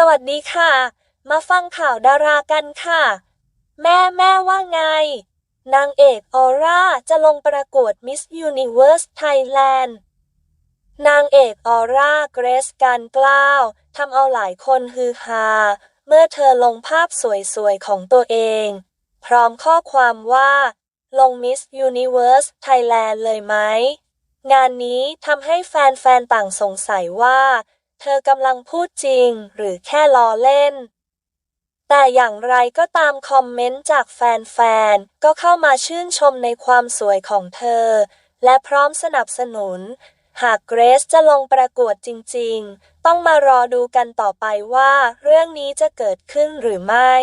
สวัสดีค่ะ มาฟังข่าวดารากันค่ะ แม่แม่ว่าไง นางเอกออร่าจะลงประกวด Miss Universe Thailand นางเอกออร่าเกรซการกล้าวทำเอาหลายคนฮือฮาเมื่อเธอลงภาพสวยๆ ของตัวเอง พร้อมข้อความว่า ลง Miss Universe Thailand เลยไหม งานนี้ทำให้แฟนๆ ต่างสงสัยว่า เธอกำลังพูดจริงหรือแค่ล้อเล่น แต่อย่างไรก็ตามคอมเมนต์จากแฟนๆ ก็เข้ามาชื่นชมในความสวยของเธอ และพร้อมสนับสนุน หากเกรซจะลงประกวดจริงๆ ต้องมารอดูกันต่อไปว่าเรื่องนี้จะเกิดขึ้นหรือไม่